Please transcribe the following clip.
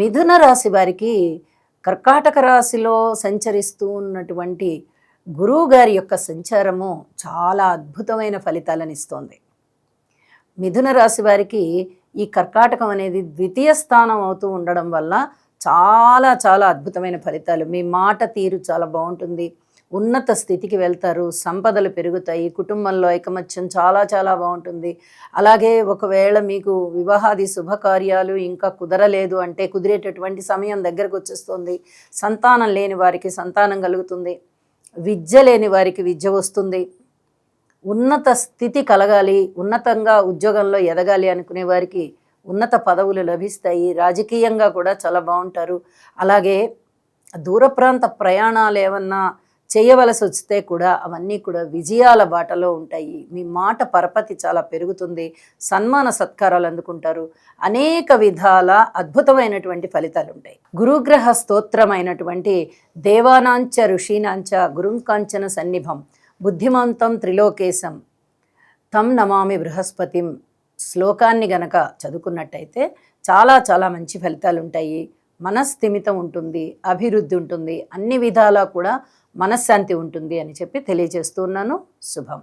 మిథున రాశి వారికి కర్కాటక రాశిలో సంచరిస్తూ ఉన్నటువంటి గురువు గారి యొక్క సంచారము చాలా అద్భుతమైన ఫలితాలను ఇస్తోంది. మిథున రాశి వారికి ఈ కర్కాటకం అనేది ద్వితీయ స్థానం అవుతూ ఉండడం వల్ల చాలా చాలా అద్భుతమైన ఫలితాలు. మీ మాట తీరు చాలా బాగుంటుంది. ఉన్నత స్థితికి వెళ్తారు సంపదలు పెరుగుతాయి కుటుంబంలో ఐకమత్యం చాలా చాలా బాగుంటుంది. అలాగే ఒకవేళ మీకు వివాహాది శుభకార్యాలు ఇంకా కుదరలేదు అంటే కుదిరేటటువంటి సమయం దగ్గరకు వచ్చేస్తుంది. సంతానం లేని వారికి సంతానం కలుగుతుంది. విద్య లేని వారికి విద్య వస్తుంది. ఉన్నత స్థితి కలగాలి ఉన్నతంగా ఉద్యోగంలో ఎదగాలి అనుకునే వారికి ఉన్నత పదవులు లభిస్తాయి. రాజకీయంగా కూడా చాలా బాగుంటారు. అలాగే దూర ప్రాంత ప్రయాణాలు ఏమన్నా చేయవలసి వస్తే కూడా అవన్నీ కూడా విజయాల బాటలో ఉంటాయి. మీ మాట పరపతి చాలా పెరుగుతుంది. సన్మాన సత్కారాలు అందుకుంటారు. అనేక విధాల అద్భుతమైనటువంటి ఫలితాలు ఉంటాయి గురుగ్రహ స్తోత్రమైనటువంటి దేవానాంచ ఋషీనాంచ గురుంకాంచన సన్నిభం బుద్ధిమంతం త్రిలోకేశం తం నమామి బృహస్పతిం శ్లోకాన్ని గనక చదువుకున్నట్టయితే చాలా చాలా మంచి ఫలితాలు ఉంటాయి మనస్థిమితం ఉంటుంది అభివృద్ధి ఉంటుంది అన్ని విధాలా కూడా మనశ్శాంతి ఉంటుంది అని చెప్పి తెలియజేస్తున్నాను శుభం.